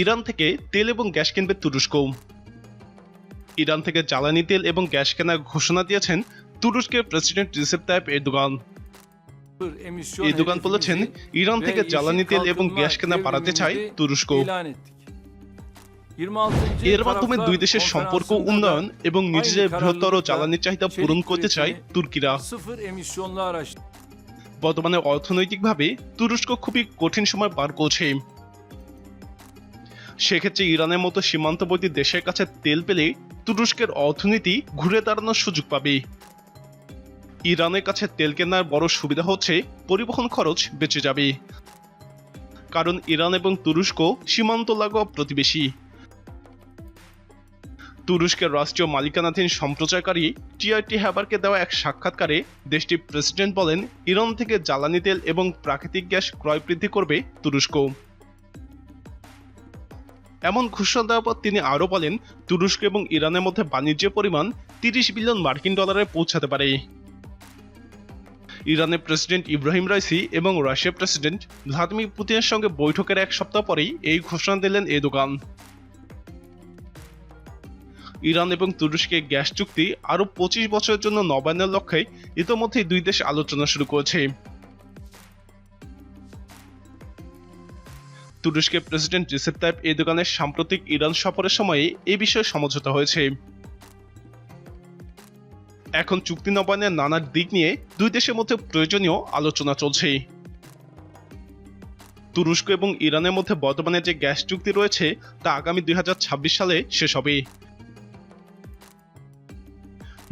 Iran থেকে তেল এবং গ্যাস কিনবে তুরস্ক ইরান থেকে জ্বালানি তেল এবং গ্যাস কেনার ঘোষণা দিয়েছেন তুরস্কের প্রেসিডেন্ট রিসেপ তাইপ এরদোগান। এই দোকান বলেছেন, ইরান থেকে জ্বালানি তেল এবং গ্যাস কেনা বাড়াতে চায় তুরস্ক এর মাধ্যমে দুই দেশের সম্পর্ক, উন্নয়ন এবং নিজেদের বৃহত্তর জ্বালানি চাহিদা পূরণ করতে চায় তুর্কিরা. বর্তমানে অর্থনৈতিকভাবে তুরস্ক খুবই কঠিন সময় পার করছে। সেক্ষেত্রে ইরানের মতো সীমান্তবর্তী দেশের কাছে তেল পেলে তুরস্কের অর্থনীতি ঘুরে দাঁড়ানোর সুযোগ পাবে। ইরানের কাছে তেল কেনার বড় সুবিধা হচ্ছে পরিবহন খরচ বেঁচে যাবে। কারণ ইরান এবং তুরস্ক সীমান্ত লাগোয়া প্রতিবেশী। তুরস্কের রাষ্ট্রীয় মালিকানাধীন সম্প্রচারকারী টিআরটি হ্যাবারকে দেওয়া এক সাক্ষাৎকারে দেশটির প্রেসিডেন্ট বলেন, ইরান থেকে জ্বালানি তেল এবং প্রাকৃতিক গ্যাস ক্রয় বৃদ্ধি করবে তুরস্ক। এমন ঘোষণা দেওয়ার পর তিনি আরও বলেন, তুরস্ক এবং ইরানের মধ্যে বাণিজ্যের পরিমাণ তিরিশ বিলিয়ন মার্কিন ডলারে পৌঁছাতে পারে। ইরানের প্রেসিডেন্ট ইব্রাহিম রাইসি এবং রাশিয়ার প্রেসিডেন্ট ভ্লাদিমির পুতিনের সঙ্গে বৈঠকের এক সপ্তাহ পরেই এই ঘোষণা দিলেন এই দোকান। ইরান এবং তুরস্কে গ্যাস চুক্তি আরও পঁচিশ বছরের জন্য নবায়নের লক্ষ্যে ইতোমধ্যেই দুই দেশ আলোচনা শুরু করেছে। তুরস্কের প্রেসিডেন্ট রিসেপ তাইপ দোকানের সাম্প্রতিক ইরান সফরের সময়ে এই বিষয়ে সমঝোতা হয়েছে। এখন চুক্তি নবায়নের নানা দিক নিয়ে দুই দেশের মধ্যে প্রয়োজনীয় আলোচনা চলছে। তুরস্ক এবং ইরানের মধ্যে বর্তমানে যে গ্যাস চুক্তি রয়েছে, তা আগামী দুই হাজার ছাব্বিশ সালে শেষ হবে।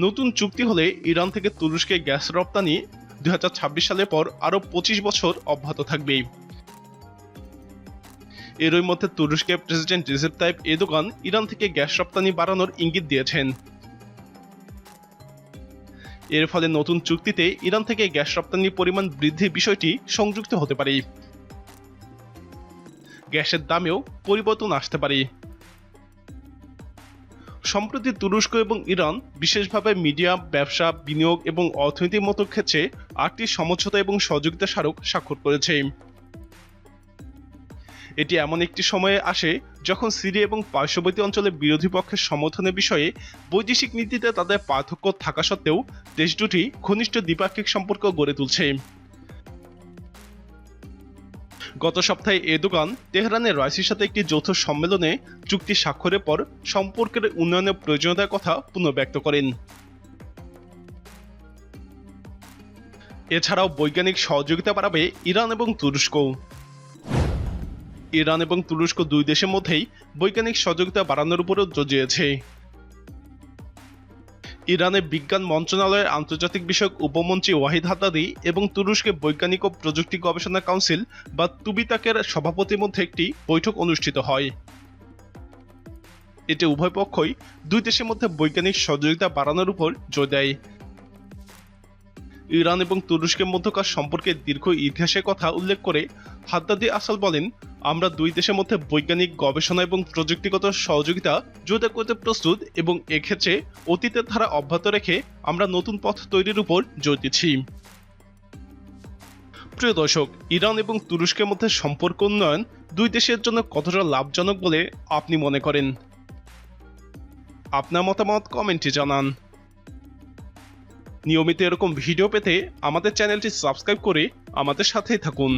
নতুন চুক্তি হলে ইরান থেকে তুরস্কে গ্যাস রপ্তানি দুই হাজার ছাব্বিশ সালের পর আরও পঁচিশ বছর অব্যাহত থাকবে। এরই মধ্যে তুরস্কের president Recep Tayyip Erdogan Iran থেকে গ্যাস রপ্তানি বাড়ানোর ইঙ্গিত দিয়েছেন। এর ফলে নতুন চুক্তিতে ইরান থেকে গ্যাস রপ্তানির পরিমাণ বৃদ্ধির বিষয়টি সংযুক্ত হতে পারে। গ্যাসের দামেও পরিবর্তন আসতে পারে। সম্প্রতি তুরস্ক এবং ইরান বিশেষভাবে মিডিয়া, ব্যবসা, বিনিয়োগ এবং অর্থনীতির মতো ক্ষেত্রে আটটি সমঝোতা এবং সহযোগিতা স্মারক স্বাক্ষর করেছে। এটি এমন একটি সময়ে আসে যখন সিরি এবং পার্শ্ববর্তী অঞ্চলে বিরোধী পক্ষের সমর্থনের বিষয়ে বৈদেশিক নীতিতে তাদের পার্থক্য থাকা সত্ত্বেও দেশ দুটি ঘনিষ্ঠ দ্বিপাক্ষিক সম্পর্ক গড়ে তুলছে। গত সপ্তাহে এরদোগান তেহরানের রাইসির সাথে একটি যৌথ সম্মেলনে চুক্তি স্বাক্ষরের পর সম্পর্কের উন্নয়নের প্রয়োজনীয়তার কথা পুনর্ব্যক্ত করেন। এছাড়াও বৈজ্ঞানিক সহযোগিতা বাড়াবে ইরান এবং তুরস্ক। ইরান এবং তুরস্ক দুই দেশের মধ্যেই বৈজ্ঞানিক সহযোগিতা বাড়ানোর উপরও জোর দিয়েছে। ইরানের বিজ্ঞান মন্ত্রণালয়ের আন্তর্জাতিক বিষয়ক উপমন্ত্রী ওয়াহিদ হাদ্দাদি এবং তুরস্কের বৈজ্ঞানিক ও প্রযুক্তি গবেষণা কাউন্সিল বা তুবিতাকের সভাপতির মধ্যে একটি বৈঠক অনুষ্ঠিত হয়। এতে উভয় পক্ষই দুই দেশের মধ্যে বৈজ্ঞানিক সহযোগিতা বাড়ানোর উপর জোর দেয়। ইরান এবং তুরস্কের মধ্যকার সম্পর্কের দীর্ঘ ইতিহাসের কথা উল্লেখ করে হাদ্দাদি আসাল বলেন আমরা দুই দেশের মধ্যে বৈজ্ঞানিক গবেষণা এবং প্রযুক্তিগত সহযোগিতা জোরদার করতে প্রস্তুত এবং এক্ষেত্রে অতীতের ধারা অব্যাহত রেখে আমরা নতুন পথ তৈরির উপর জোর দিচ্ছি। প্রিয় দর্শক, ইরান এবং তুরস্কের মধ্যে সম্পর্ক উন্নয়ন দুই দেশের জন্য কতটা লাভজনক বলে আপনি মনে করেন? আপনার মতামত কমেন্টে জানান। নিয়মিত এরকম ভিডিও পেতে আমাদের চ্যানেলটি সাবস্ক্রাইব করে আমাদের সাথেই থাকুন।